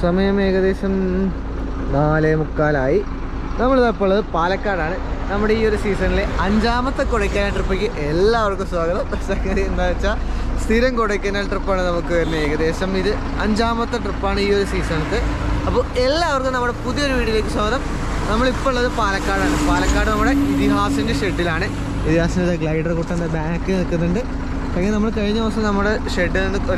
സമയം ഏകദേശം നാലേ മുക്കാലായി. നമ്മളിപ്പോൾ ഉള്ളത് പാലക്കാടാണ്. നമ്മുടെ ഈ ഒരു സീസണിലെ അഞ്ചാമത്തെ കൊടൈക്കനാൽ ട്രിപ്പിക്ക് എല്ലാവർക്കും സ്വാഗതം. സംഗതി എന്താ വെച്ചാൽ സ്ഥിരം കൊടൈക്കനാൽ ട്രിപ്പാണ് നമുക്ക് വരുന്നത്. ഏകദേശം ഇത് അഞ്ചാമത്തെ ട്രിപ്പാണ് ഈ ഒരു സീസണത്ത് അപ്പോൾ എല്ലാവർക്കും നമ്മുടെ പുതിയൊരു വീഡിയോയിലേക്ക് സ്വാഗതം. നമ്മളിപ്പോൾ ഉള്ളത് പാലക്കാടാണ്. പാലക്കാട് നമ്മുടെ ഇതിഹാസിന്റെ ഷെഡിലാണ്. ഇതിഹാസിന്റെ ഗ്ലൈഡർ കുട്ടന്റെ ബാക്ക് നിൽക്കുന്നുണ്ട്. അങ്ങനെ നമ്മൾ കഴിഞ്ഞ ദിവസം നമ്മുടെ ഷെഡിൽ നിന്ന്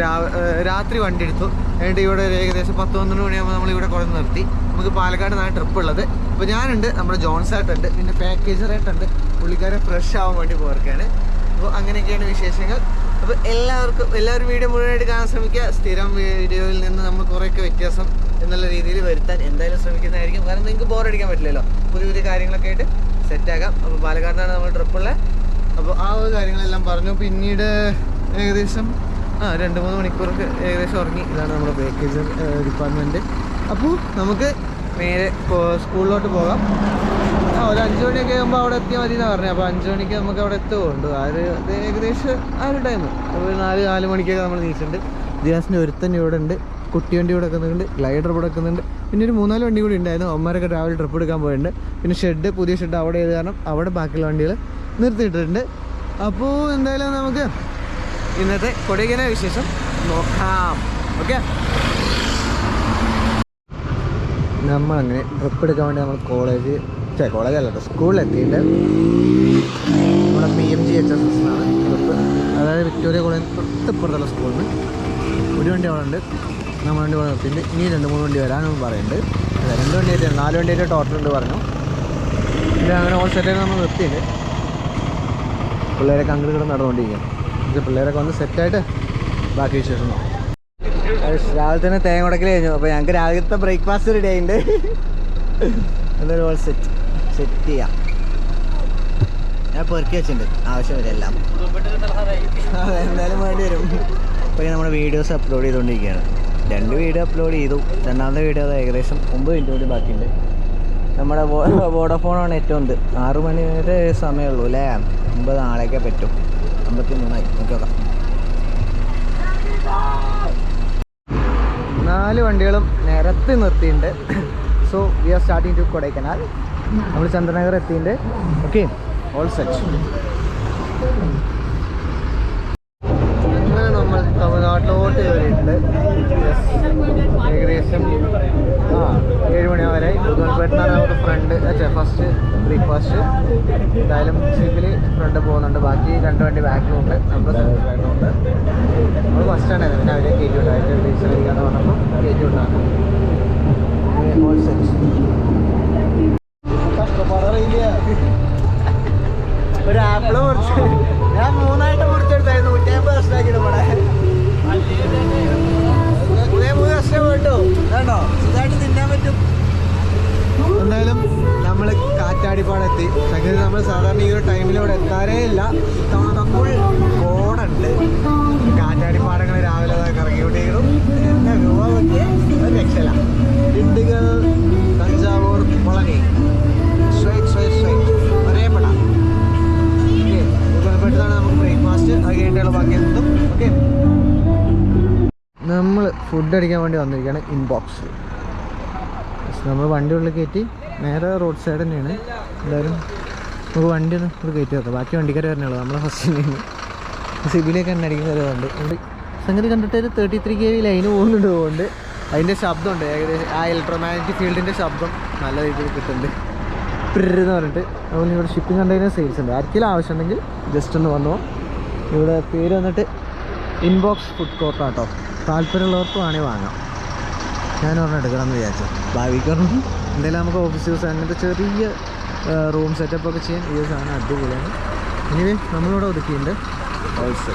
രാത്രി വണ്ടി എടുത്തു. എന്നിട്ട് ഇവിടെ ഒരു ഏകദേശം പത്ത് പന്ത്രണ്ട് മണിയാകുമ്പോൾ നമ്മൾ ഇവിടെ കുറേ നിർത്തി. നമുക്ക് പാലക്കാട് നിന്നാണ് ട്രിപ്പ് ഉള്ളത്. അപ്പോൾ ഞാനുണ്ട് നമ്മുടെ ജോൺസായിട്ടുണ്ട് പിന്നെ പാക്കേജറായിട്ടുണ്ട് പുള്ളിക്കാരെ ഫ്രഷ് ആവാൻ വേണ്ടി പോർക്കാണ്. അപ്പോൾ അങ്ങനെയൊക്കെയാണ് വിശേഷങ്ങൾ. അപ്പോൾ എല്ലാവർക്കും എല്ലാവരും വീഡിയോ മുഴുവനായിട്ട് കാണാൻ ശ്രമിക്കുക. സ്ഥിരം വീഡിയോയിൽ നിന്ന് നമ്മൾ കുറേയൊക്കെ വ്യത്യാസം എന്നുള്ള രീതിയിൽ വരുത്താൻ എന്തായാലും ശ്രമിക്കുന്നതായിരിക്കും. കാരണം നിങ്ങൾക്ക് ബോറടിക്കാൻ പറ്റില്ലല്ലോ. പുതിയ പുതിയ കാര്യങ്ങളൊക്കെ ആയിട്ട് സെറ്റാക്കാം അപ്പോൾ പാലക്കാടിനാണ് നമ്മൾ ട്രിപ്പുള്ളത് അപ്പോൾ ആ ഒരു കാര്യങ്ങളെല്ലാം പറഞ്ഞു. പിന്നീട് ഏകദേശം ആ രണ്ട് മൂന്ന് മണിക്കൂറൊക്കെ ഏകദേശം ഉറങ്ങി. ഇതാണ് നമ്മുടെ പാക്കേജ് ഡിപ്പാർട്ട്മെന്റ് അപ്പോൾ നമുക്ക് നേരെ സ്കൂളിലോട്ട് പോകാം. ആ ഒരു അഞ്ച് മണിയൊക്കെ ആകുമ്പോൾ അവിടെ എത്തിയാൽ മതി എന്നാണ് പറഞ്ഞത് അപ്പോൾ അഞ്ച് മണിക്ക് നമുക്ക് അവിടെ എത്തുകൊണ്ട് ആ ഒരു ഏകദേശം ആ ഒരു ടൈം ഒരു നാല് നാല് മണിക്കൊക്കെ നമ്മൾ നീച്ചിട്ടുണ്ട് ജിയാസിന്റെ ഒരുത്തന്നെ ഇവിടെ ഉണ്ട്. കുട്ടി വണ്ടി ഇവിടെ എക്കുന്നുണ്ട് ഗ്ലൈഡർ ഇവിടെ എക്കുന്നുണ്ട് പിന്നെ ഒരു മൂന്നാൽ വണ്ടി കൂടി ഉണ്ടായിരുന്നു. അമ്മമാരൊക്കെ രാവിലെ ട്രിപ്പ് എടുക്കാൻ പോയിട്ടുണ്ട്. പിന്നെ ഷെഡ് പുതിയ ഷെഡ് അവിടെ ചെയ്ത് കാരണം അവിടെ ബാക്കിയുള്ള വണ്ടികൾ നിർത്തിയിട്ടുണ്ട് അപ്പോൾ എന്തായാലും നമുക്ക് ഇന്നത്തെ കൊടികന വിശേഷം നോക്കാം. ഓക്കെ? നമ്മളങ്ങനെ ട്രിപ്പ് എടുക്കാൻ വേണ്ടി നമ്മൾ കോളേജ് ചേ കോളേജ് അല്ല കേട്ടോ സ്കൂളിലെത്തിയിട്ട് നമ്മുടെ P M G H S S ആണ് ട്രിപ്പ് അതായത് വിക്ടോറിയ കോളേജ് തൊട്ടപ്പുറത്തുള്ള സ്കൂളിൽ നിന്ന് ഒരു വണ്ടി അവിടെ ഉണ്ട് നമ്മൾ വണ്ടി അവിടെ നിർത്തിയിട്ട് ഇനി രണ്ട് മൂന്ന് വണ്ടി വരാനും പറയുന്നുണ്ട്. അല്ല രണ്ട് വണ്ടി ആയിട്ട് നാല് വണ്ടി ആയിട്ട് ടോട്ടൽ ഉണ്ട് പറഞ്ഞു. ഇത് അങ്ങനെ ഓൾ സെറ്റായിട്ട് നമ്മൾ നിർത്തിയിട്ടുണ്ട്. പിള്ളേരൊക്കെ അങ്ങോട്ട് കിടന്ന് നടന്നുകൊണ്ടിരിക്കുകയാണ് ഇത് പിള്ളേരൊക്കെ വന്ന് സെറ്റായിട്ട് ബാക്കി വിശേഷം രാവിലെ തന്നെ തേങ്ങ ഉടക്കൽ കഴിഞ്ഞു. അപ്പോൾ ഞങ്ങൾക്ക് രാവിലത്തെ ബ്രേക്ക്ഫാസ്റ്റ് റെഡി ആയിട്ടുണ്ട്. എന്നൊരു സെറ്റ് സെറ്റ് ചെയ്യാം. ഞാൻ പെറുക്കി വെച്ചിട്ടുണ്ട്. ആവശ്യമില്ല എല്ലാം. എന്തായാലും വേണ്ടി വരും. ഇപ്പോൾ നമ്മുടെ വീഡിയോസ് അപ്ലോഡ് ചെയ്തുകൊണ്ടിരിക്കുകയാണ് രണ്ട് വീഡിയോ അപ്ലോഡ് ചെയ്തു. രണ്ടാമത്തെ വീഡിയോ അത് ഏകദേശം ഒമ്പത് മിനിറ്റ് കൂടി ബാക്കിയുണ്ട്. നമ്മുടെ വോഡോഫോണാണ് ഏറ്റവും ഉണ്ട്. ആറ് മണി വരെ സമയമുള്ളൂ അല്ലേ? ഒമ്പത് നാളേക്കേ പറ്റും. അമ്പത്തി മൂന്നായി നോക്കാം. നാല് വണ്ടികളും നിരത്തി നിർത്തിയിട്ടുണ്ട്. So we are starting to Kodaikanal നമ്മൾ ചന്ദ്രനഗർ എത്തിയിട്ടുണ്ട്. ഓക്കെ ഓൾ സെറ്റ് അങ്ങനെ നമ്മൾ തമിഴ്നാട്ടിലോട്ട് കയറിയിട്ടുണ്ട് Yes. ഏകദേശം ആ ഏഴ് പുതുമൽപേട്ടനാണ് നമ്മുടെ ഫ്രണ്ട് ഫസ്റ്റ് ബ്രേക്ക്ഫാസ്റ്റ് എന്തായാലും ജീപ്പിൽ ഫ്രണ്ട് പോകുന്നുണ്ട്. ബാക്കി രണ്ട് വണ്ടി ബാക്കിലുണ്ട് നമ്മുടെ ഉണ്ട്. നമ്മൾ ഫസ്റ്റ് ആണ്. പിന്നെ അവരെ കയറ്റി ഉണ്ട് അതിന്റെ ഡീസൽ അടിക്കാന്ന് പറഞ്ഞപ്പോൾ കയറ്റി ഉണ്ടാണ് ഒരു ആപ്പിൾ മുറിച്ച്. ഞാൻ മൂന്നായിട്ട് മുറിച്ചെടുത്തായിരുന്നു. നൂറ്റിയമ്പത് കഷ്ണാക്കിയിട്ട് ഇവിടെ മൂന്ന് വർഷം കേട്ടോ വേണ്ടോ സുഖമായിട്ട് എന്തായാലും നമ്മൾ കാറ്റാടിപ്പാടെത്തി. സംഗതി നമ്മൾ സാധാരണ ഈ ഒരു ടൈമിൽ ഇവിടെ എത്താറേ ഇല്ല. നമ്മൾ ഫുൾ കാറ്റാടിപ്പാടങ്ങൾ രാവിലെ ഇറങ്ങി എന്താ രൂപ രക്ഷല ഇണ്ടുകൾ തഞ്ചാവൂർ സ്വൈറ്റ് സ്വൈറ്റ് സ്വൈറ്റ്. ഒരേ ബ്രേക്ക്ഫാസ്റ്റ്. നമ്മൾ ഫുഡ് അടിക്കാൻ വേണ്ടി വന്നിരിക്കുകയാണ് ഇൻബോക്സ് നമ്മൾ വണ്ടി ഉള്ളിൽ കയറ്റി നേരെ റോഡ് സൈഡ് തന്നെയാണ്. എല്ലാവരും നമുക്ക് വണ്ടി ഒന്ന് ഇവിടെ കയറ്റി വെക്കാം. ബാക്കി വണ്ടിക്കാർ വരണുള്ളൂ നമ്മളെ ഫസ്റ്റ് ലൈന് സിബിലൊക്കെ തന്നെ അടിക്കുന്ന വരുന്നുണ്ട് ഉണ്ട്. സംഗതി കണ്ടിട്ട് ഒരു thirty three K V line പോകുന്നുണ്ട് പോകുന്നുണ്ട് അതിന്റെ ശബ്ദമുണ്ട്. ഏകദേശം ആ ഇലക്ട്രോമാഗ്നറ്റിക് ഫീൽഡിന്റെ ശബ്ദം നല്ല രീതിയിൽ കിട്ടുന്നുണ്ട്. എന്ന് പറഞ്ഞിട്ട്. അതുപോലെ ഇവിടെ ഷിപ്പിംഗ് കണ്ടെയ്നർ സെയിൽസ് ഉണ്ട്. ആർക്കെങ്കിലും ആവശ്യമുണ്ടെങ്കിൽ ജസ്റ്റ് ഒന്ന് വന്നോ. ഇവിടെ പേര് വന്നിട്ട് ഇൻബോക്സ് ഫുഡ് കോർട്ടാട്ടോ താല്പര്യമുള്ളവർക്ക് വേണമെങ്കിൽ വാങ്ങാം. ഞാൻ ഒരെണ്ണം എടുക്കണമെന്ന് വിചാരിച്ചു. ഭാവിക്കണം എന്തായാലും നമുക്ക് ഓഫീസ് യൂസ് അങ്ങനത്തെ ചെറിയ റൂം സെറ്റപ്പ് ഒക്കെ ചെയ്യാൻ ഈ സാധനം അടിപൊളിയാണ്. ഇനി നമ്മളിവിടെ ഒതുക്കിയിട്ടുണ്ട്. ഓൾസോ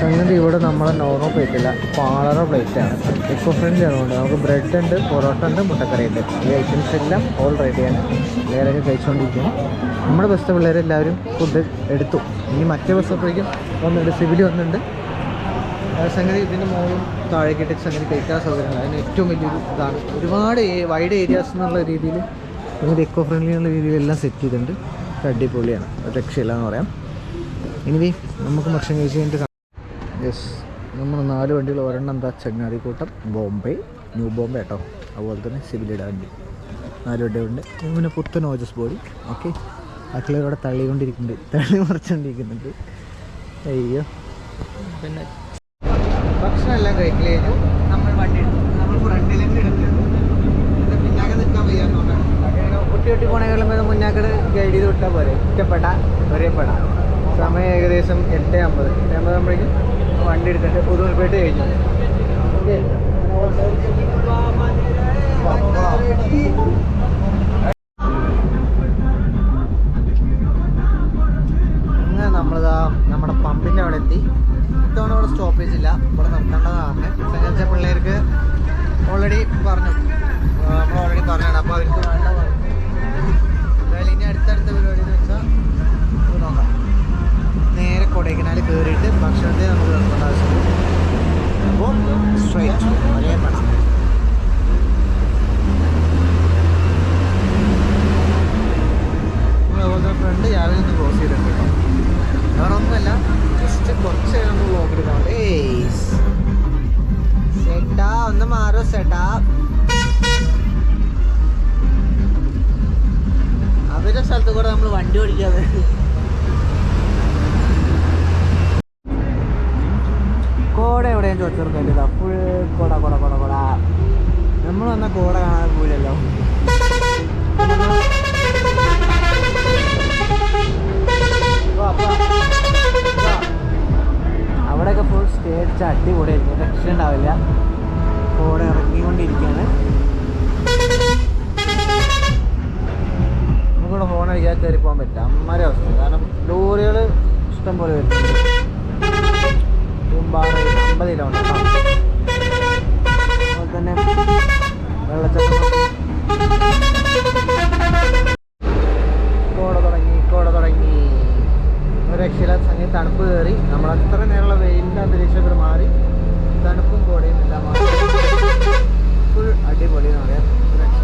സംഗതി ഇവിടെ നമ്മളെ നോർമൽ പ്ലേറ്റ് അല്ല പാളറ പ്ലേറ്റ് ആണ്. എക്കോ ഫ്രണ്ട്ലി ആയതുകൊണ്ട് നമുക്ക് ബ്രെഡ് ഉണ്ട് പൊറോട്ട ഉണ്ട് മുട്ടക്കറി ഉണ്ട്. ഈ ഐറ്റംസ് എല്ലാം ഓൾ റെഡിയാണ് പിള്ളേരൊക്കെ കഴിച്ചുകൊണ്ടിരിക്കുന്നു. നമ്മുടെ ബസ് പിള്ളേരെല്ലാവരും ഫുഡ് എടുത്തു. ഇനി മറ്റേ ബസ് അപ്പോഴേക്കും വന്നിട്ടുണ്ട് സിവിൽ വന്നിട്ടുണ്ട്. സംഗതി ഇതിന്റെ മുകളിൽ താഴേക്കിട്ട് സംഗതി കഴിക്കാൻ സൗകര്യങ്ങൾ അതിന് ഏറ്റവും വലിയൊരു ഇതാണ്. ഒരുപാട് വൈഡ് ഏരിയാസ് എന്നുള്ള രീതിയിൽ ഇങ്ങനെ എക്കോ ഫ്രണ്ട്ലി എന്നുള്ള രീതിയിൽ എല്ലാം സെറ്റ് ചെയ്തിട്ടുണ്ട്. അടിപൊളിയാണ്. രക്ഷയില്ല എന്ന് പറയാം. ഇനി നമുക്ക് ഭക്ഷണം കഴിച്ച് കഴിഞ്ഞിട്ട് യെസ് നമ്മൾ നാല് വണ്ടികൾ ഒരെണ്ണം എന്താ ചങ്ങാതിക്കൂട്ടം ബോംബെ ന്യൂ ബോംബെ കേട്ടോ. അതുപോലെ തന്നെ സിവിലിയുടെ വണ്ടി. നാല് വണ്ടി ഉണ്ട് പിന്നെ പുത്തൻ ഓജസ് ബോഡി. ഓക്കെ ബാക്കിയുള്ള ഇവിടെ തള്ളിക്കൊണ്ടിരിക്കുന്നുണ്ട്. തള്ളി മറിച്ചുകൊണ്ടിരിക്കുന്നുണ്ട് അയ്യോ. പിന്നെ ഭക്ഷണം എല്ലാം കഴിക്കൽ കഴിഞ്ഞു. നമ്മൾ വണ്ടി എടുത്തു. നമ്മൾ ഫ്രണ്ടിലേക്ക് എടുത്തു. പിന്നാക്കെ നിൽക്കാൻ വയ്യാന്നുകൊണ്ടാണ് കുട്ടി കുട്ടി പോണേക്കാളും ഭേദം മുന്നാക്കട് ഗൈഡ് ചെയ്ത് വിട്ടാൽ പോരെ. ഒറ്റപ്പെട്ട ഒരേപ്പെട. സമയം ഏകദേശം എട്ട് അമ്പത്. എട്ട് അമ്പത് ആകുമ്പോഴേക്കും വണ്ടി എടുത്തിട്ട് പുതുമൽപ്പേട്ട് കഴിഞ്ഞു. അങ്ങനെ നമ്മളിതാ നമ്മുടെ പമ്പിന്റെ അവിടെ എത്തി. ഇത്തവണ ഇവിടെ സ്റ്റോപ്പേജ് ഇല്ല. ഇവിടെ നിർത്തേണ്ടതാണ്. സംഘടിച്ച പിള്ളേർക്ക് ഓൾറെഡി പറഞ്ഞു. നമ്മൾ ഓൾറെഡി പറഞ്ഞാണ് അപ്പോൾ അവർക്ക് വേണ്ട പറഞ്ഞു ഇനി അടുത്തടുത്ത പരിപാടി എന്ന് വെച്ചാൽ നോക്കാം. നേരെ കൊടൈക്കനാൽ കയറിയിട്ട് ഭക്ഷണത്തെ നമുക്ക് നിർത്തേണ്ട ആവശ്യമില്ല. അപ്പോൾ സ്ട്രൈറ്റ് ഫ്രണ്ട് ഒന്ന് ക്ലോസ് ചെയ്തിട്ടുണ്ട് കേട്ടോ. വേറെ ഒന്നുമല്ല ജസ്റ്റ് കുറച്ച് നേരം ഒന്ന് ബ്ലോക്ക് എടുക്കാൻ സെട്ടാ ഒന്ന് മാറോ സെട്ടാ അവരുടെ സ്ഥലത്ത് കൂടെ നമ്മൾ വണ്ടി ഓടിക്കാതെ. കോട എവിടെയും ചോദിച്ചെടുക്കണ്ട ഫുൾ കോട കോട കോട കോട. നമ്മൾ വന്ന കോട കാണാൻ പോലല്ലോ അവിടെയൊക്കെ ഫുൾ സ്റ്റേജ് അടിപൊളിയായിരിക്കും. രക്ഷ ഉണ്ടാവില്ല. കോട ഇറങ്ങിക്കൊണ്ടിരിക്കുകയാണ്. നമുക്കിവിടെ ഫോൺ അടിക്കാതെ കയറി പോകാൻ പറ്റില്ല. അമ്മരെ അവസ്ഥ. കാരണം ലോറികൾ ഇഷ്ടം പോലെ വരുന്നുണ്ട്. തുമ്പാറ അമ്പത് കിലോമീറ്റർ അതുപോലെ തന്നെ വെള്ളച്ചാട്ടം കോട തുടങ്ങി കോട തുടങ്ങി ഒരു രക്ഷയില്ലാത്ത സമയം തണുപ്പ് കയറി. നമ്മൾ അത്ര നേരമുള്ള വെയിലിന്റെ അന്തരീക്ഷത്തിൽ മാറി തണുപ്പും കോടയും എല്ലാം മാറി. ഫുൾ അടിപൊളി എന്ന് പറയാം ഒരു രക്ഷ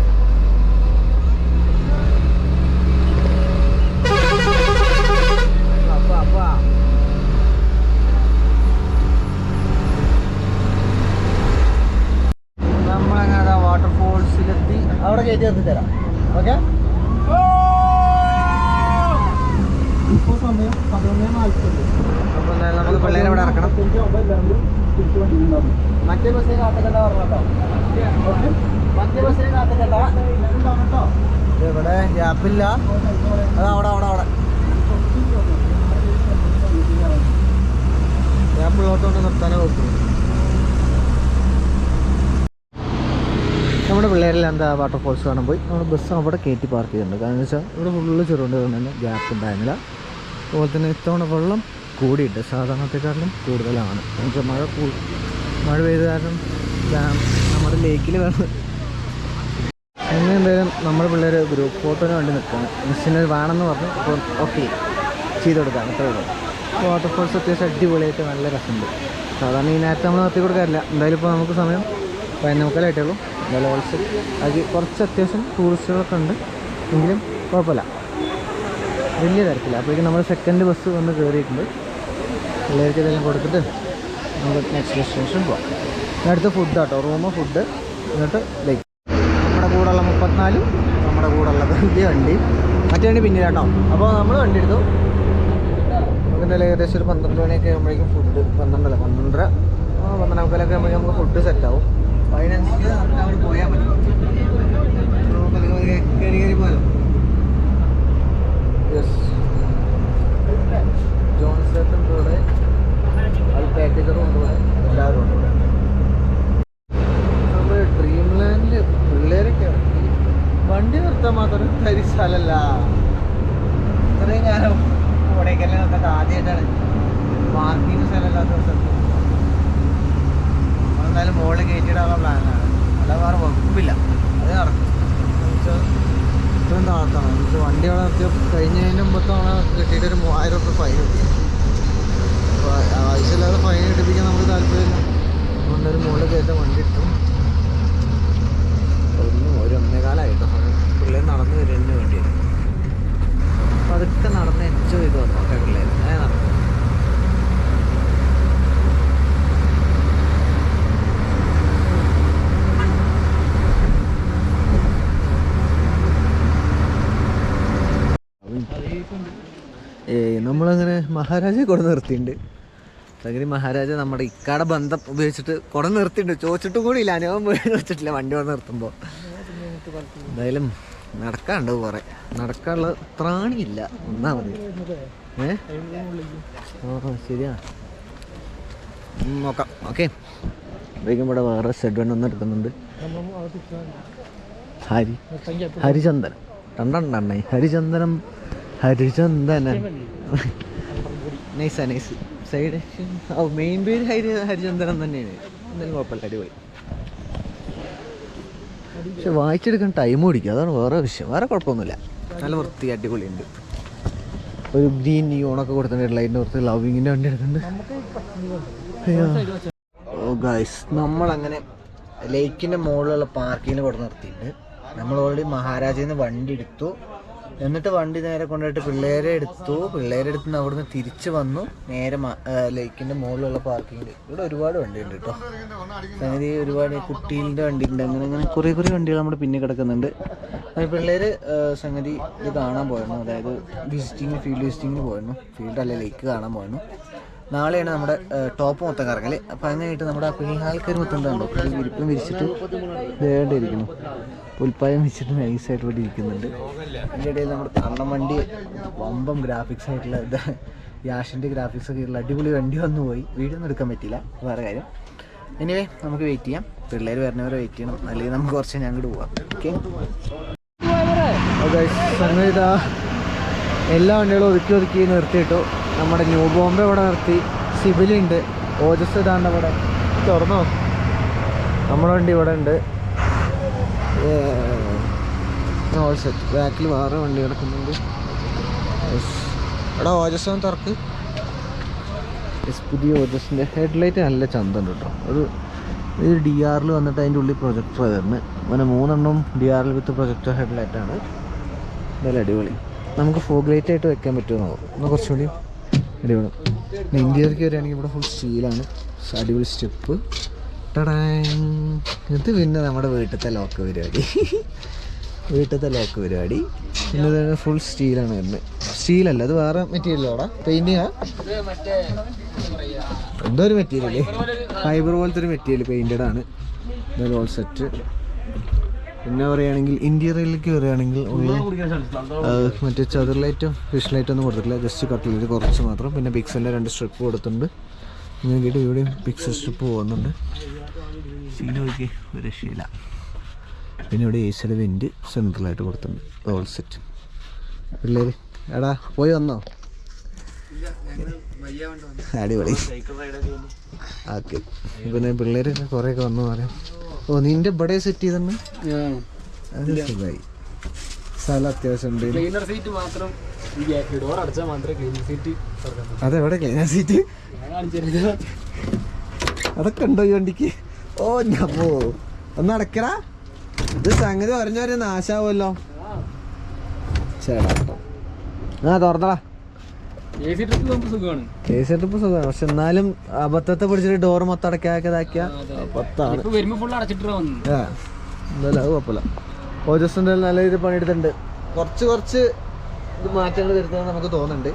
അപ്പാ അപ്പാ നമ്മളങ്ങനെ വാട്ടർഫോൾസിലെത്തി അവിടെ കയറ്റി നിർത്തി തരാം ഓക്കെ ഇപ്പോൾ സമയം പതിനൊന്ന് നാൽപ്പത് അപ്പോൾ എന്തായാലും നമുക്ക് പിള്ളേരെ ഇവിടെ ഇറക്കണം മറ്റേ ബസ്സിനെ കാത്തുകണ്ട പറഞ്ഞോ മറ്റേ ബസ്സിനെ കാത്തുകണ്ട ഇവിടെ ഗ്യാപ്പില്ല അത് അവിടെ അവിടെ അവിടെ ഗ്യാപ്പുള്ളോട്ടോണ്ട് നിർത്താനേ നോക്കുന്നു എന്താ വാട്ടർഫോൾസ് കാണാൻ പോയി? നമ്മൾ ബസ് അവിടെ കയറ്റി പാർക്ക് ചെയ്തിട്ടുണ്ട്. കാരണം വെച്ചാൽ ഇവിടെ ഫുള്ള് ചെറുകൊണ്ട് തന്നെ ഗ്യാപ്പ് ഉണ്ടായിരുന്നില്ല. അതുപോലെ തന്നെ ഇത്തവണ വെള്ളം കൂടിയിട്ട് സാധാരണത്തെക്കാട്ടിലും കൂടുതലാണ്. എന്നുവെച്ചാൽ മഴ മഴ പെയ്ത കാരണം നമ്മുടെ ലേക്കിൽ വെള്ളം അങ്ങനെ എന്തായാലും നമ്മുടെ പിള്ളേർ ഗ്രൂപ്പ് ഫോട്ടോന് വേണ്ടി നിൽക്കുകയാണ്. മിസ്സിന് വേണമെന്ന് പറഞ്ഞു. അപ്പോൾ ഓക്കെ ചെയ്ത് കൊടുക്കാം. അത്രേ ഉള്ളൂ. വാട്ടർഫോൾസ് അത്യാവശ്യം അടിപൊളിയായിട്ട് നല്ല രസമുണ്ട്. സാധാരണ ഈ നേരത്തെ നമ്മൾ നിർത്തി കൊടുക്കാറില്ല. എന്തായാലും ഇപ്പോൾ നമുക്ക് സമയം പതിനൊക്കെ ഉള്ളൂ. ഓൾസ് അത് കുറച്ച് അത്യാവശ്യം ടൂറിസ്റ്റുകളൊക്കെ ഉണ്ട്. എങ്കിലും കുഴപ്പമില്ല. വലിയ തിരക്കില്ല. അപ്പോഴേക്കും നമ്മൾ സെക്കൻഡ് ബസ് വന്ന് കയറിയിട്ടുണ്ട് പിള്ളേർക്ക് ഇതെല്ലാം കൊടുത്തിട്ട് നമുക്ക് നെക്സ്റ്റ് ഡെസ്റ്റിനേഷൻ പോവാം. അടുത്ത ഫുഡ് കേട്ടോ റൂമ് ഫുഡ് എന്നിട്ട് ലൈക്ക് നമ്മുടെ കൂടെയുള്ള മുപ്പത്തിനാലും നമ്മുടെ കൂടെയുള്ളത് വലിയ വണ്ടി. മറ്റേ വണ്ടി പിന്നീട് കേട്ടോ അപ്പോൾ നമ്മൾ വണ്ടി എടുത്തു. നമുക്ക് എന്തായാലും ഏകദേശം ഒരു പന്ത്രണ്ട് മണിയൊക്കെ ആകുമ്പോഴേക്കും ഫുഡ് പന്ത്രണ്ടല്ല? പന്ത്രണ്ടര. പന്ത്രണ്ടാം പന്ത്രണ്ട് ആകുമ്പോഴേക്കും നമുക്ക് ഫുഡ് സെറ്റ് അവിടെ ഉണ്ട് എല്ലാവരും ഉണ്ട് നിർത്തിട്ട് ആദ്യമായിട്ടാണ്. പാർക്കിംഗ് സ്ഥലമില്ലാത്ത സ്ഥലത്ത് നമ്മളെന്തായാലും മുകളിൽ കയറ്റിയിടാനുള്ള പ്ലാനാണ് അല്ല വേറെ വകുപ്പില്ല. അത് നടക്കും. ഇത്രയും താഴ്ത്തണം എന്നുവെച്ചാൽ വണ്ടി അവിടെ നിർത്തിയ കഴിഞ്ഞതിന്റെ മുമ്പത്തെ തവണ കിട്ടിയിട്ട് ഒരു മൂവായിരം റുപ്യ ഫൈൻ കിട്ടി ആവശ്യമില്ലാതെ ഫൈൻ കിട്ടിപ്പിക്കാൻ നമുക്ക് താല്പര്യമില്ല. അതുകൊണ്ട് ഒരു മുകളിൽ കയറ്റാൻ വണ്ടി ഇട്ടു ഒന്നും ഒരു ഒന്നേകാലായിട്ടോ. പിള്ളേർ നടന്നു വരുന്നതിന് വേണ്ടിയിട്ട് അതൊക്കെ നടന്ന് എൻജോയ് ചെയ്ത് വന്നോട്ടെ പിള്ളേർ അങ്ങനെ നടന്നു. നമ്മളങ്ങനെ മഹാരാജയെ കൊട നിർത്തിയിട്ടുണ്ട് സംഗതി മഹാരാജ നമ്മുടെ ഇക്കാടെ ബന്ധം ഉപയോഗിച്ചിട്ട് കൊട നിർത്തിയിട്ടുണ്ട് ചോദിച്ചിട്ടും കൂടി ഇല്ല അനുഭവം വെച്ചിട്ടില്ല വണ്ടി കൊണ്ട് നിർത്തുമ്പോൾ എന്തായാലും നടക്കാണ്ട് കുറെ നടക്കാനുള്ള ത്രാണിയില്ല. ഒന്നാമത് ഏ? ശരിയാ. നോക്കാം. ഓക്കെ. അപ്പോഴേക്കും ഇവിടെ വേറെ സെഡ് വൺ ഒന്ന് എടുക്കുന്നുണ്ട്. ഹരി. ഹരിചന്ദനം. രണ്ടെണ്ണ ഹരിചന്ദനം ഹരിചന്ദനൻ. നൈസാ നൈസ് സൈഡ് ഓ മെയിൻ പേര് ഹരി ഹരിചന്ദനം തന്നെയാണ്. എന്തായാലും കുഴപ്പമില്ല അടിപൊളി. പക്ഷെ വായിച്ചെടുക്കാൻ ടൈം ഓടിക്കും അതാണ് വേറെ വിഷയം. വേറെ കുഴപ്പമൊന്നുമില്ല. നല്ല വൃത്തി അടിപൊളിയുണ്ട്. ഒരു ഗ്രീൻ യൂണൊക്കെ കൊടുത്തിട്ടുണ്ട്. ലൈറ്റിന്റെ പുറത്ത് ലവിങ്ങിന്റെ വണ്ടി എടുക്കുന്നുണ്ട് ഓ ഗൈസ് നമ്മളങ്ങനെ ലേക്കിന്റെ മുകളിലുള്ള പാർക്കിങ്ങിൽ കൊടുത്ത് നിർത്തിയിട്ടുണ്ട്. നമ്മൾ ഓൾറെഡി മഹാരാജയിൽ നിന്ന് വണ്ടി എടുത്തു. എന്നിട്ട് വണ്ടി നേരെ കൊണ്ടുപോയിട്ട് പിള്ളേരെ എടുത്തു. പിള്ളേരെ എടുത്ത് അവിടുന്ന് തിരിച്ചു വന്നു. നേരെ ലേക്കിന്റെ മുകളിലുള്ള പാർക്കിങ്ങിൽ ഇവിടെ ഒരുപാട് വണ്ടിയുണ്ട് കേട്ടോ. സംഗതി ഒരുപാട് കുട്ടീന്റെ വണ്ടിയുണ്ട്. അങ്ങനെ അങ്ങനെ കുറേ കുറേ വണ്ടികൾ നമ്മുടെ പിന്നെ കിടക്കുന്നുണ്ട്. പിള്ളേര് സംഗതി ഇത് കാണാൻ പോയിരുന്നു. അതായത് വിസിറ്റിംഗ് ഫീൽഡ് വിസിറ്റിങ്ങിന് പോയിരുന്നു. ഫീൽഡ് അല്ലെ ലേക്ക് കാണാൻ പോയിരുന്നു. നാളെയാണ് നമ്മുടെ ടോപ്പ് മൊത്തം കറങ്ങൽ. അപ്പം അങ്ങനെയായിട്ട് നമ്മുടെ ആൾക്കാർ മൊത്തം ഒരു വിരിപ്പം വിരിച്ചിട്ട് ദേണ്ട ഇരിക്കുന്നു പുൽപ്പായം വെച്ചിട്ട് നൈസായിട്ട് ഇവിടെ ഇരിക്കുന്നുണ്ട്. അതിന്റെ ഇടയിൽ നമ്മുടെ തള്ളം വണ്ടി വമ്പം ഗ്രാഫിക്സ് ആയിട്ടുള്ള ഇത് യാഷിന്റെ ഗ്രാഫിക്സ് ഒക്കെ ഉള്ള അടിപൊളി വണ്ടി വന്നു പോയി. വീഡിയോ എടുക്കാൻ പറ്റില്ല വേറെ കാര്യം. എനിവേ നമുക്ക് വെയിറ്റ് ചെയ്യാം. പിള്ളേർ വരുന്നവരെ വെയിറ്റ് ചെയ്യണം. അല്ലെങ്കിൽ നമുക്ക് കുറച്ച് ഞാൻ അങ്ങോട്ട് പോവാം. ഓക്കെ എല്ലാ വണ്ടികളും ഒതുക്കി ഒതുക്കി നിർത്തിയിട്ടു. നമ്മുടെ ന്യൂ ബോംബെ ഇവിടെ നിർത്തി. സിബിലുണ്ട് ഓജസ് ഇതാണ്ട് അവിടെ തുറന്നോ? നമ്മുടെ വണ്ടി ഇവിടെ ഉണ്ട്. ഓൾ സെറ്റ് ബാക്കിൽ വേറെ വണ്ടി കിടക്കുന്നുണ്ട്. എടാ ഓജസ് ഒന്ന് തുറക്ക്. യെസ് പുതിയ ഓജസിന്റെ ഹെഡ്ലൈറ്റ് നല്ല ചന്തണ്ട് കേട്ടോ. ഒരു ഇത് ഡി ആറിൽ വന്നിട്ട് അതിന്റെ ഉള്ളിൽ പ്രൊജക്ടർ വരുന്നത് അങ്ങനെ മൂന്നെണ്ണം ഡി ആറിൽ വിത്ത് പ്രൊജക്ടർ ഹെഡ് ഹെഡ്ലൈറ്റാണ് നല്ല അടിപൊളി. നമുക്ക് ഫോഗ് ലൈറ്റ് ആയിട്ട് വെക്കാൻ പറ്റുമോ? ഒന്ന് കുറച്ചുകൂടി അടിപൊളി. ഇന്ത്യയിലേക്ക് വരികയാണെങ്കിൽ ഇവിടെ ഫുൾ സ്റ്റീലാണ് അടിപൊളി സ്റ്റെപ്പ് ഇത് പിന്നെ നമ്മുടെ വീട്ടിലത്തെ ലോക്ക് പരിപാടി. വീട്ടിലത്തെ ലോക്ക് പരിപാടി. പിന്നെ ഫുൾ സ്റ്റീലാണ് വരുന്നത്. സ്റ്റീലല്ല അത് വേറെ മെറ്റീരിയലോടാ പെയിന്റിങ്ങാ എന്തോ ഒരു മെറ്റീരിയൽ ഫൈബർ പോലത്തെ ഒരു മെറ്റീരിയൽ പെയിന്റഡ് ആണ്. ഇതൊരു ഓൾ സെറ്റ് പിന്നെ പറയുകയാണെങ്കിൽ ഇന്റീരിയറിലേക്ക് വരികയാണെങ്കിൽ ഉള്ള മറ്റേ ചതുർ ലൈറ്റും ഫിഷ് ലൈറ്റും ഒന്നും കൊടുത്തിട്ടില്ല. ജസ്റ്റ് കട്ടിലേക്ക് കുറച്ച് മാത്രം. പിന്നെ പിക്സലിന്റെ രണ്ട് സ്ട്രിപ്പ് കൊടുത്തിട്ടുണ്ട്. നോക്കിയിട്ട് ഇവിടെയും പിക്സൽ സ്ട്രിപ്പ് പോകുന്നുണ്ട്. സീൻ നോക്കി ഒരു രക്ഷയില്ല. പിന്നെ ഇവിടെ സിയുടെ വെന്റ് സെൻട്രലായിട്ട് കൊടുത്തിട്ടുണ്ട്. റോൾ സെറ്റ് പിള്ളേർ എടാ പോയി വന്നോ? അടിപൊളി. ഓക്കെ പിന്നെ പിള്ളേരൊക്കെ കുറേയൊക്കെ വന്നു പറയാം. ഓ നിന്റെ ഇവിടെ സെറ്റ് ചെയ്തെന്ന്? അത് സുഖമായി സ്ഥലം അത്യാവശ്യം ഉണ്ട്. അതെവിടെ ക്ലീനർ സീറ്റ് അതൊക്കെ ഉണ്ടോ ഈ വണ്ടിക്ക്? ഓ പോ. ഒന്ന് അടക്കടാ ഇത് സംഗതി ഒരഞ്ഞൊരു നാശാവുമല്ലോ. ആ തുറന്നടാ. എ സി ട്രിപ്പ് സുഖമാണ്. പക്ഷെ എന്നാലും അബദ്ധത്തെ പിടിച്ചിട്ട് ഡോർ മൊത്തം അടക്കാക്കി ഇതാക്കിയ പത്താണ് ഫുൾ അടച്ചിട്ടാ വന്നു. ആ എന്തായാലും അത് കുഴപ്പമില്ല. ഓജസ് എന്തായാലും നല്ല രീതിയിൽ പണിയെടുത്തിട്ടുണ്ട്. കുറച്ച് കുറച്ച് ഇത് മാറ്റങ്ങൾ വരുത്തുന്നത് നമുക്ക് തോന്നുന്നുണ്ട്.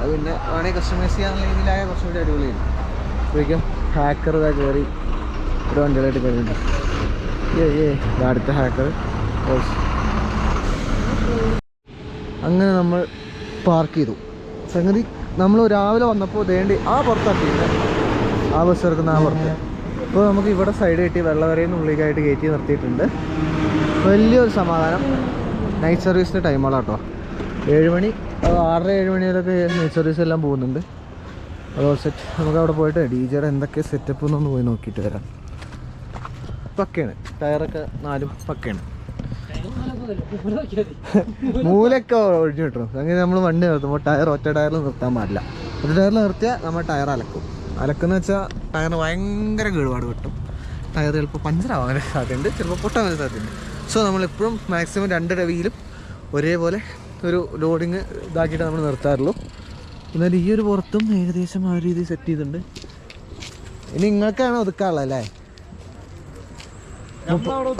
അത് പിന്നെ വേണമെങ്കിൽ കസ്റ്റമൈസ് ചെയ്യാനുള്ള രീതിയിലായ കുറച്ചും കൂടി അടിപൊളിയാണ് അപ്പോഴേക്കും ഹാക്കർ ഇതാ കയറി ഒരു വണ്ടികളായിട്ട് കയറിയിട്ടുണ്ട് ഏ ഏ അടുത്ത ഹാക്കർ അങ്ങനെ നമ്മൾ പാർക്ക് ചെയ്തു. സംഗതി നമ്മൾ രാവിലെ വന്നപ്പോൾ വേണ്ടി ആ പുറത്താക്കിയില്ല. ആ ബസ് എടുക്കുന്ന ആ പുറത്ത്. അപ്പോൾ നമുക്ക് ഇവിടെ സൈഡ് കിട്ടി വെള്ളവരയിൽ നിന്ന് ഉള്ളിലേക്കായിട്ട് കയറ്റി നിർത്തിയിട്ടുണ്ട്. വലിയൊരു സമാധാനം. നൈറ്റ് സർവീസിന്റെ ടൈമുകളാട്ടോ ഏഴ് മണി ആറര ഏഴ് മണി വരെയൊക്കെ നൈറ്റ് എല്ലാം പോകുന്നുണ്ട്. അതോ സെറ്റ് നമുക്ക് അവിടെ പോയിട്ട് ഡി എന്തൊക്കെ സെറ്റപ്പ് എന്നൊന്ന് പോയി നോക്കിയിട്ട് വരാം. പക്കയാണ്. ടയറൊക്കെ നാലും പക്കയാണ്. മൂലൊക്കെ ഒഴിഞ്ഞു കിട്ടും അങ്ങനെ നമ്മൾ വണ്ടി നിർത്തുമ്പോൾ ടയർ ഒറ്റ ടയറിൽ നിർത്താൻ പാടില്ല. ഒറ്റ ടയറിൽ നിർത്തിയാൽ നമ്മൾ ടയർ അലക്കും. അലക്കുന്ന വെച്ചാൽ ടയർ ഭയങ്കര കേടുപാട് കിട്ടും. ടയർ ചിലപ്പോൾ പഞ്ചറാവാൻ സാധ്യതയുണ്ട് ചിലപ്പോൾ പൊട്ടാൻ സാധ്യതയുണ്ട്. സോ നമ്മളെപ്പോഴും മാക്സിമം രണ്ട് രവിയിലും ഒരേപോലെ ഒരു ലോഡിങ് ഇതാക്കിയിട്ട് നമ്മൾ നിർത്താറുള്ളൂ. എന്നാൽ ഈ ഒരു പുറത്തും ഏകദേശം ആ ഒരു രീതിയിൽ സെറ്റ് ചെയ്തിട്ടുണ്ട്. ഇനി നിങ്ങൾക്കാണ് ഒതുക്കാനുള്ളത് അല്ലേ?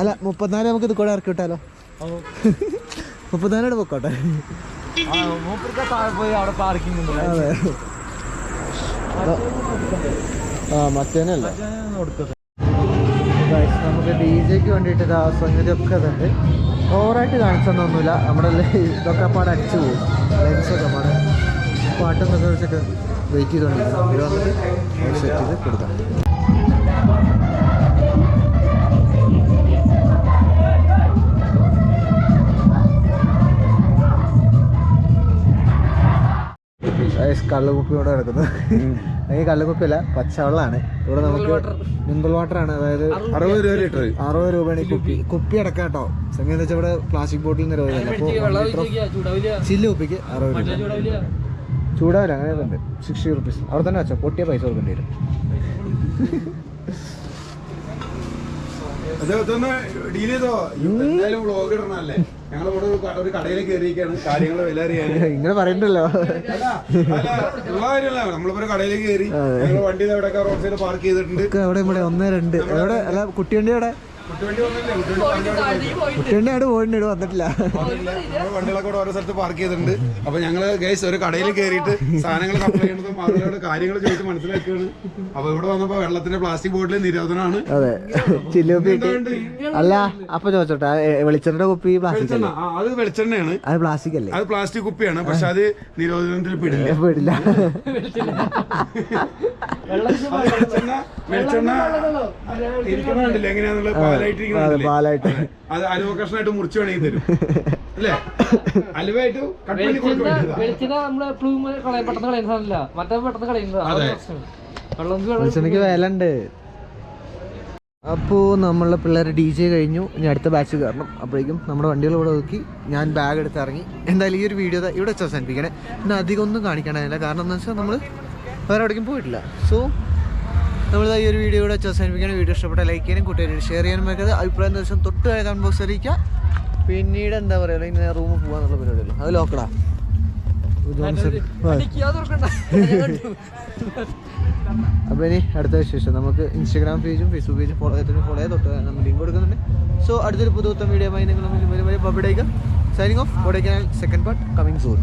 അല്ല മുപ്പത്തിനാല് നമുക്ക് ഇത് കൂടെ ഇറക്കി വിട്ടാലോ? മുപ്പത്തിനാലോട് പൊക്കോട്ടെ. അതെ. ആ മറ്റേനല്ല നമുക്ക് ഡി ജെക്ക് വേണ്ടിയിട്ട് ആ സംഗതി ഒക്കെ ഇതുണ്ട്. ഓവറായിട്ട് കാണിച്ചൊന്നുമില്ല നമ്മുടെ ഇതൊക്കെ പാടെ അടിച്ചു പോകും ലൈൻസൊക്കെ പാടെ. പാട്ടെന്നൊക്കെ വെച്ചിട്ട് വെയിറ്റ് ചെയ്തുകൊണ്ടിരിക്കണം ഇത് വന്നിട്ട് സെറ്റ് ചെയ്ത് കൊടുക്കാം. കള്ളുകുപ്പിയോടെ കിടക്കുന്നത് ഈ പച്ച പച്ചവെള്ളമാണ്. ഇവിടെ നമുക്ക് മിനറൽ വാട്ടർ ആണ്. അതായത് അറുപത് രൂപ ലിറ്റർ. അറുപത് രൂപയാണ് ഈ കുപ്പി. കുപ്പി. അടക്കാം കേട്ടോ. സംഗതി വെച്ചാൽ ഇവിടെ പ്ലാസ്റ്റിക് ബോട്ടിൽ നിരവധിയല്ല അപ്പോൾ ചില്ല ചില്ല് കുപ്പിക്ക് അറുപത് രൂപ. ചൂടാവില്ല. അങ്ങനെ ഉണ്ട് സിക്സ്റ്റി റുപ്പീസ് അവിടെ തന്നെ വെച്ചോ. പൊട്ടിയ പൈസ കൊടുക്കേണ്ടി വരും. ഡീൽ ചെയ്തോ? എന്തായാലും വ്ളോഗ് ഇടണല്ലേ ഒരു ക- ഒരു കടയിൽ കയറിയിരിക്കാണ് കാര്യങ്ങൾ വില അറിയാൻ ഇങ്ങനെ പറയണ്ടല്ലോ. കാര്യമല്ല നമ്മളിപ്പോ ഒരു കടയിൽ കയറി വണ്ടി എവിടെയൊക്കെ റോഡ് സൈഡ് പാർക്ക് ചെയ്തിട്ടുണ്ട്. അവിടെ ഇവിടെ ഒന്ന് രണ്ട്. എവിടെ? അല്ല കുട്ടിവണ്ടി അവിടെ കുട്ടിവണ്ടി അവിടെ പോയിട്ടുണ്ട്. വന്നിട്ടില്ല. വണ്ടികളൊക്കെ ഓരോ സ്ഥലത്ത് പാർക്ക് ചെയ്തിട്ടുണ്ട്. അപ്പൊ ഞങ്ങൾ ഗൈസ് ഒരു കടയിൽ കയറിയിട്ട് സാധനങ്ങൾ സപ്ലൈ ചെയ്യുന്നതും അവരോട് കാര്യങ്ങൾ ചോദിച്ച് മനസ്സിലാക്കുകയാണ്. അപ്പൊ ഇവിടെ വന്നപ്പോ വെള്ളത്തിന്റെ പ്ലാസ്റ്റിക് ബോട്ടിൽ നിരോധനമാണ് അതെ. ചില്ല് അല്ല അപ്പൊ ചോദിച്ചോട്ടെ വെളിച്ചെണ്ണ കുപ്പി പ്ലാസ്റ്റിക് അത് വെളിച്ചെണ്ണയാണ്. അത് പ്ലാസ്റ്റിക് അല്ലേ? അത് പ്ലാസ്റ്റിക് കുപ്പിയാണ്. പക്ഷെ അത് നിരോധനത്തിൽ പെടില്ല. പിടില്ല. വെളിച്ചെണ്ണ വെളിച്ചെണ്ണ ഇരിക്കണ കണ്ടില്ല? കണ്ടില്ലേ? പാലായിട്ട് അത് അലുവ കഷ്ണമായിട്ട് വേണമെങ്കിൽ തരും. അല്ലേ? അലുവായിട്ട് കട്ട് കളയുന്ന മറ്റേ പെട്ടെന്ന് വെള്ളം നമ്മളെ പിള്ളേരെ ഡി ജെ കഴിഞ്ഞു. ഇനി അടുത്ത ബാച്ച് കയറണം. അപ്പോഴേക്കും നമ്മുടെ വണ്ടികൾ ഇവിടെ നോക്കി. ഞാൻ ബാഗ് എടുത്ത് ഇറങ്ങി. എന്തായാലും ഈ ഒരു വീഡിയോ ഇവിടെ വെച്ചാൽ അവസാനിപ്പിക്കണേ. പിന്നെ അധികം ഒന്നും കാണിക്കണമെന്നില്ല കാരണം എന്താ വെച്ചാൽ നമ്മൾ വേറെ എവിടേക്കും പോയിട്ടില്ല. സോ നമ്മൾ ഈ ഒരു വീഡിയോ കൂടെ വെച്ച് അവസാനിപ്പിക്കണം വീഡിയോ ഇഷ്ടപ്പെട്ട ലൈക്ക് ചെയ്യാനും കൂട്ടുകാരും ഷെയർ ചെയ്യാനും മറക്കരുത്. അഭിപ്രായം ദിവസം തൊട്ട് കമന്റ് ബോക്സ് അറിയിക്കുക പിന്നീട് എന്താ പറയുക? ഇങ്ങനെ റൂമിൽ പോകാന്നുള്ള പരിപാടിയല്ലോ? അത് ലോക്കടാ അപ്പൊ അപ്പോൾ ഇനി അടുത്ത വിശേഷം. നമുക്ക് ഇൻസ്റ്റാഗ്രാം പേജും ഫേസ്ബുക്ക് പേജും ഫോളോ ചെയ്തിട്ട് ഫോളോ ചെയ്ത് തൊട്ട് നമ്മൾ ലിങ്ക് കൊടുക്കുന്നുണ്ട്. സോ അടുത്തൊരു പുതുത്ത വീഡിയോ ആയി നിങ്ങൾ വലിയ public signing off Kodaikanal second part coming soon